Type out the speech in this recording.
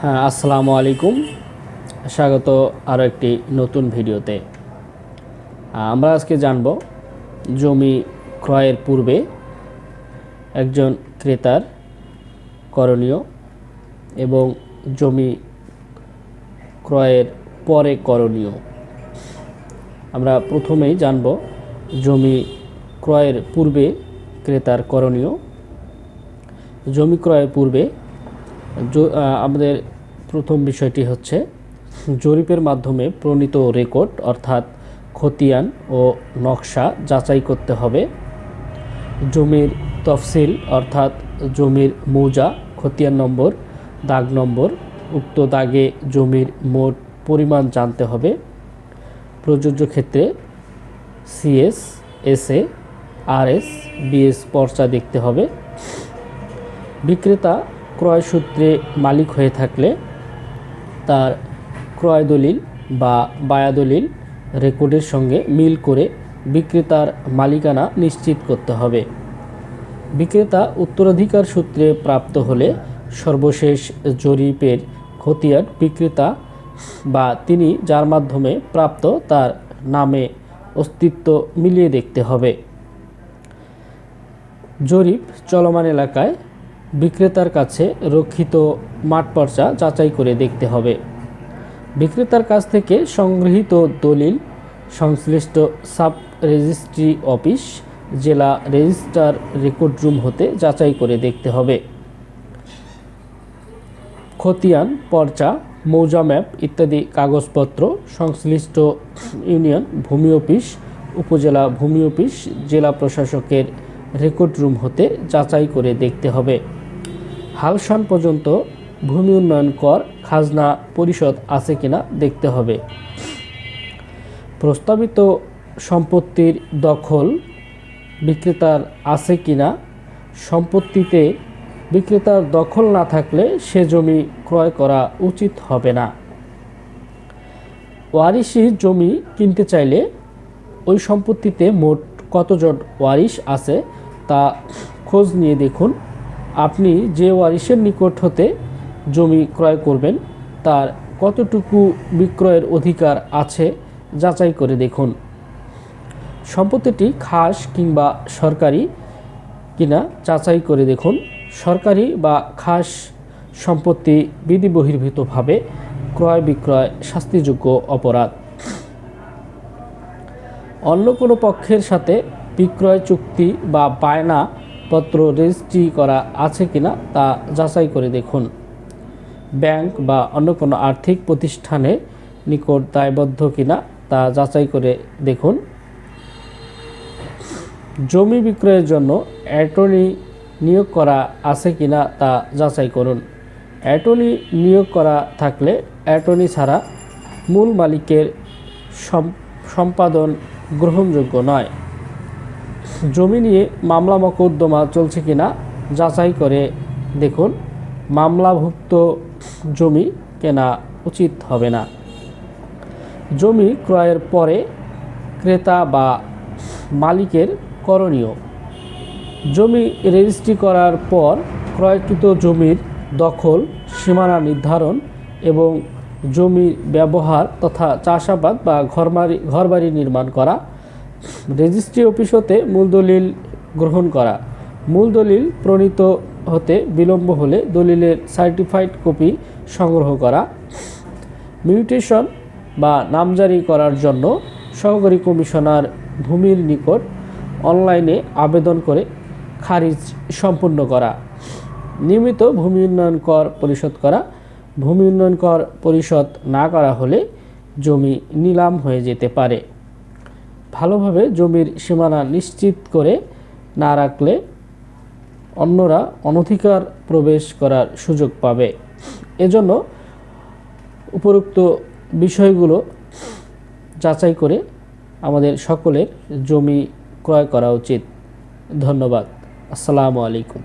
হ্যাঁ আসসালামু আলাইকুম। স্বাগত আরও একটি নতুন ভিডিওতে। আমরা আজকে জানব জমি ক্রয়ের পূর্বে একজন ক্রেতার করণীয় এবং জমি ক্রয়ের পরে করণীয়। আমরা প্রথমেই জানব জমি ক্রয়ের পূর্বে ক্রেতার করণীয়। জমি ক্রয়ের পূর্বে আমাদের প্রথম বিষয়টি হচ্ছে জরিপের মাধ্যমে প্রণীত রেকর্ড অর্থাৎ খতিয়ান ও নকশা যাচাই করতে হবে। জমির তফসিল অর্থাৎ জমির মৌজা, খতিয়ান নম্বর, দাগ নম্বর, উক্ত দাগে জমির মোট পরিমাণ জানতে হবে। প্রযোজ্য ক্ষেত্রে সিএস, এসএ, আরএস, বিএস পর্চা দেখতে হবে। বিক্রেতা ক্রয় সূত্রে মালিক হয়ে থাকলে তার ক্রয় দলিল বা বায়া দলিল রেকর্ডের সঙ্গে মিল করে বিক্রেতার মালিকানা নিশ্চিত করতে হবে। বিক্রেতা উত্তরাধিকার সূত্রে প্রাপ্ত হলে সর্বশেষ জরিপের খতিয়ান বিক্রেতা বা তিনি যার মাধ্যমে প্রাপ্ত তার নামে অস্তিত্ব মিলিয়ে দেখতে হবে। জরিপ চলমান এলাকায় বিক্রেতার কাছে রক্ষিত মাঠ পর্চা যাচাই করে দেখতে হবে। বিক্রেতার কাছ থেকে সংগৃহীত দলিল, সংশ্লিষ্ট সাব রেজিস্ট্রি অফিস, জেলা রেজিস্ট্রার রেকর্ড রুম হতে যাচাই করে দেখতে হবে। খতিয়ান, পর্চা, মৌজা ম্যাপ ইত্যাদি কাগজপত্র, সংশ্লিষ্ট ইউনিয়ন, ভূমি অফিস, উপজেলা ভূমি অফিস, জেলা প্রশাসকের রেকর্ড রুম হতে যাচাই করে দেখতে হবে। হালসান পর্যন্ত ভূমি উন্নয়ন কর, খাজনা পরিষদ আছে কিনা দেখতে হবে। প্রস্তাবিত সম্পত্তির দখল বিক্রেতার আছে কিনা, সম্পত্তিতে বিক্রেতার দখল না থাকলে সে জমি ক্রয় করা উচিত হবে না। ওয়ারিশি জমি কিনতে চাইলে ওই সম্পত্তিতে মোট কতজন ওয়ারিশ আছে তা খোঁজ নিয়ে দেখুন। আপনি যে ওয়ারিশের নিকট হতে জমি ক্রয় করবেন, তার কতটুকু বিক্রয়ের অধিকার আছে যাচাই করে দেখুন। সম্পত্তিটি খাস কিংবা সরকারি কিনা যাচাই করে দেখুন। সরকারি বা খাস সম্পত্তি বিধি বহির্ভূতভাবে ক্রয় বিক্রয় শাস্তিযোগ্য অপরাধ। অন্য কোনো পক্ষের সাথে বিক্রয় চুক্তি বা বায়না পত্র রেজিস্ট্রি করা আছে কিনা তা যাচাই করে দেখুন। ব্যাংক বা অন্য কোনো আর্থিক প্রতিষ্ঠানে নিকট দায়বদ্ধ কিনা তা যাচাই করে দেখুন। জমি বিক্রয়ের জন্য অ্যাটর্নি নিয়োগ করা আছে কিনা তা যাচাই করুন। অ্যাটর্নি নিয়োগ করা থাকলে অ্যাটর্নি ছাড়া মূল মালিকের সম্পাদন গ্রহণযোগ্য নয়। জমি নিয়ে মামলা মকদ্দমা চলছে কিনা যাচাই করে দেখুন, মামলাভুক্ত জমি কেনা উচিত হবে না। জমি ক্রয়ের পরে ক্রেতা বা মালিকের করণীয়। জমি রেজিস্ট্রি করার পর ক্রয়কৃত জমির দখল, সীমানা নির্ধারণ এবং জমির ব্যবহার তথা চাষাবাদ বা ঘরবাড়ি ঘরবাড়ি নির্মাণ করা রেজিস্ট্রি অফিস হতে মূল দলিল গ্রহণ করা। মূল দলিল প্রণীত হতে বিলম্ব হলে দলিলের সার্টিফাইড কপি সংগ্রহ করা। মিউটেশন বা নামজারি করার জন্য সহকারী কমিশনার ভূমির নিকট অনলাইনে আবেদন করে খারিজ সম্পূর্ণ করা। নিয়মিত ভূমি উন্নয়ন কর পরিশোধ করা। ভূমি উন্নয়ন কর পরিশোধ না করা হলে জমি নিলাম হয়ে যেতে পারে। ভালোভাবে জমির সীমানা নিশ্চিত করে না রাখলে অন্যরা অনধিকার প্রবেশ করার সুযোগ পাবে। এজন্য উপরোক্ত বিষয়গুলো যাচাই করে আমাদের সকলের জমি ক্রয় করা উচিত। ধন্যবাদ। আসসালামু আলাইকুম।